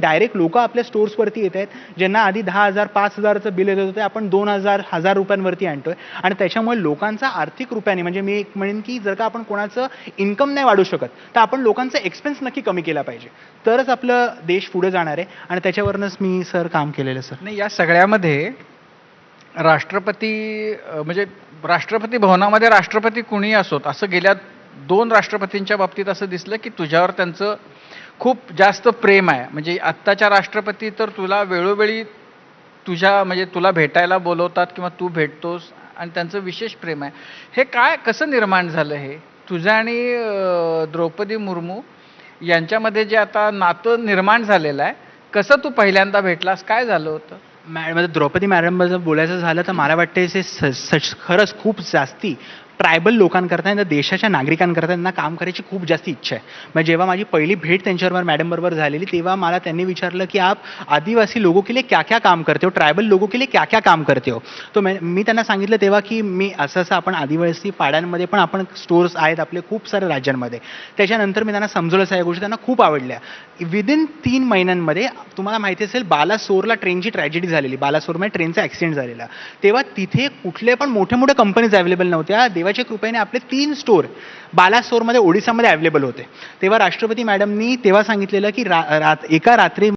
Direct लोक आपल्या स्टोर्सवरती येत आहेत ज्यांना आधी दहा हजार पाच हजारचं बिल येत होतं ते आपण दोन हजार हजार रुपयांवरती आणतोय. आणि त्याच्यामुळे लोकांचा आर्थिक रुपयाने म्हणजे मी एक म्हणेन की जर का आपण कोणाचं इन्कम नाही वाढू शकत तर आपण लोकांचा एक्सपेन्स नक्की कमी केला पाहिजे. तरच आपलं देश पुढे जाणार आहे. आणि त्याच्यावरनंच मी सर काम केलेलं सर. नाही या सगळ्यामध्ये राष्ट्रपती म्हणजे राष्ट्रपती भवनामध्ये राष्ट्रपती कुणी असोत असं गेल्या दोन राष्ट्रपतींच्या बाबतीत असं दिसलं की तुझ्यावर त्यांचं खूप जास्त प्रेम आहे. म्हणजे आत्ताच्या राष्ट्रपती तर तुला वेळोवेळी तुझ्या म्हणजे तुला भेटायला बोलवतात किंवा तू भेटतोस आणि त्यांचं विशेष प्रेम आहे. हे काय कसं निर्माण झालं हे? तुझं आणि द्रौपदी मुर्मू यांच्यामध्ये जे आता नातं निर्माण झालेलं आहे कसं तू पहिल्यांदा भेटलास? काय झालं होतं? मॅडम द्रौपदी मॅडमबद्दल बोलायचं झालं तर मला वाटते ते स- स- खरंच खूप जास्ती ट्रायबल लोकांकरता आणि देशाच्या नागरिकांकरता त्यांना काम करायची खूप जास्त इच्छा आहे. म्हणजे जेव्हा माझी पहिली भेट त्यांच्याबरोबर मॅडम बरोबर झालेली तेव्हा मला त्यांनी विचारलं की आप आदिवासी लोगों के लिए क्या क्या काम करते हो? ट्रायबल लोगों के लिए क्या क्या काम करते हो? तो मी त्यांना सांगितलं तेव्हा की मी असं असं आपण आदिवासी पाड्यांमध्ये पण आपण स्टोर्स आहेत आपले खूप साऱ्या राज्यांमध्ये. त्याच्यानंतर मी त्यांना समजवलं सगळ्या गोष्टी त्यांना खूप आवडल्या. विदिन तीन महिन्यांमध्ये तुम्हाला माहिती असेल बालासोरला ट्रेनची ट्रॅजेडी झालेली. बालासोरमध्ये ट्रेनचा ॲक्सिडेंट झालेला. तेव्हा तिथे कुठले पण मोठ्या मोठ्या कंपनीज अवेलेबल नव्हत्या. देवाच्या कृपेने आपले तीन स्टोर बालासोरमध्ये ओडिसामध्ये अवेलेबल होते. तेव्हा राष्ट्रपती मॅडमनी तेव्हा सांगितलेलं की रा, रात एका रात्री